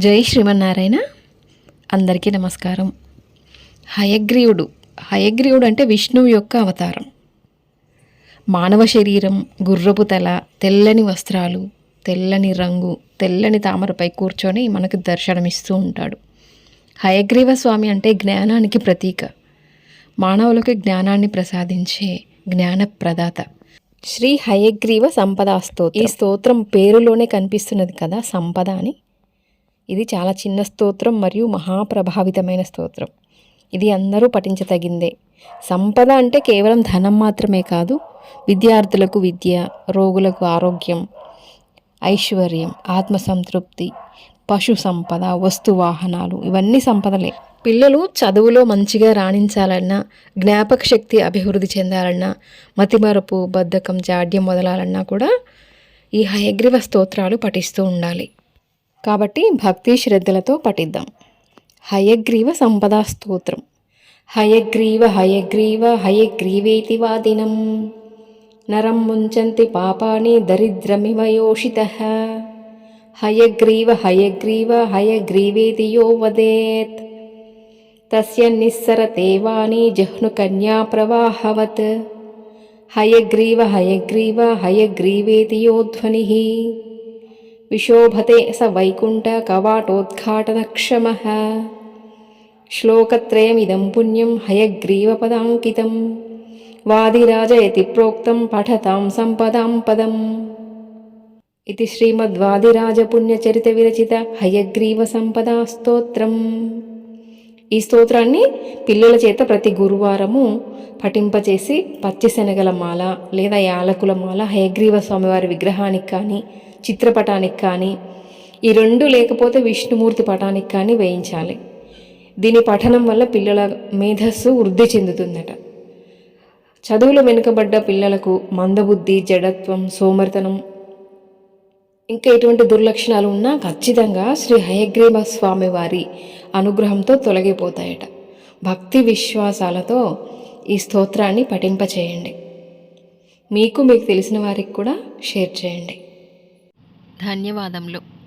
జై శ్రీమన్నారాయణ. అందరికీ నమస్కారం. హయగ్రీవుడు హయగ్రీవుడు అంటే విష్ణువు యొక్క అవతారం. మానవ శరీరం గుర్రపు తల తెల్లని వస్త్రాలు తెల్లని రంగు తెల్లని తామరపై కూర్చొని మనకు దర్శనమిస్తూ ఉంటాడు. హయగ్రీవ స్వామి అంటే జ్ఞానానికి ప్రతీక. మానవులకు జ్ఞానాన్ని ప్రసాదించే జ్ఞాన ప్రదాత శ్రీ హయగ్రీవ సంపద స్తోత్రం. ఈ స్తోత్రం పేరులోనే కనిపిస్తున్నది కదా సంపద అని. ఇది చాలా చిన్న స్తోత్రం మరియు మహాప్రభావితమైన స్తోత్రం. ఇది అందరూ పఠించతగిందే సంపద అంటే కేవలం ధనం మాత్రమే కాదు విద్యార్థులకు విద్య రోగులకు ఆరోగ్యం ఐశ్వర్యం ఆత్మసంతృప్తి పశు సంపద వస్తు వాహనాలు ఇవన్నీ సంపదలే. పిల్లలు చదువులో మంచిగా రాణించాలన్నా జ్ఞాపక శక్తి అభివృద్ధి చెందాలన్నా మతిమరపు బద్ధకం జాడ్యం మొదలాలన్నా కూడా ఈ హయగ్రీవ స్తోత్రాలు పఠిస్తూ ఉండాలి. కాబట్టి భక్తి శ్రద్ధలతో పఠిద్దాం. హయగ్రీవ సంపదా స్తోత్రం. హయగ్రీవ హయగ్రీవ హయగ్రీవేతి వాదినం నరం ముంచంతి పాపాని దరిద్రమివయోషిత. హయగ్రీవ హయగ్రీవ హయగ్రీవేతి యో వదేత్. తస్య నిస్సరతే వాణి జహ్నుకన్యా ప్రవాహవత్. హయగ్రీవ హయగ్రీవ హయగ్రీవేతి యో ధ్వనిः. విశోభతే స వైకుంఠ కవాటోద్ఘాటనక్షమः శ్లోకత్రయమిదం పుణ్యం హయగ్రీవపదాంకితం వాదిరాజయతి ప్రోక్తం పఠతాం సంపదాం పదం ఇది శ్రీమద్వాదిరాజపుణ్యచరిత విరచిత హయగ్రీవసంపదా స్తోత్రం ఈ స్తోత్రాన్ని పిల్లల చేత ప్రతి గురువారము పఠింపచేసి పచ్చిశనగల మాల లేదా యాలకుల మాల హయగ్రీవ స్వామివారి విగ్రహానికి కానీ చిత్రపటానికి కానీ ఈ రెండు లేకపోతే విష్ణుమూర్తి పటానికి కానీ వేయించాలి. దీని పఠనం వల్ల పిల్లల మేధస్సు వృద్ధి చెందుతుందట. చదువులో వెనుకబడ్డ పిల్లలకు మందబుద్ధి జడత్వం సోమర్తనం ఇంకా ఎటువంటి దుర్లక్షణాలు ఉన్నా ఖచ్చితంగా శ్రీ హయగ్రీవ స్వామి వారి అనుగ్రహంతో తొలగిపోతాయట. భక్తి విశ్వాసాలతో ఈ స్తోత్రాన్ని పఠింపచేయండి. మీకు మీకు తెలిసిన వారికి కూడా షేర్ చేయండి. ధన్యవాదములు.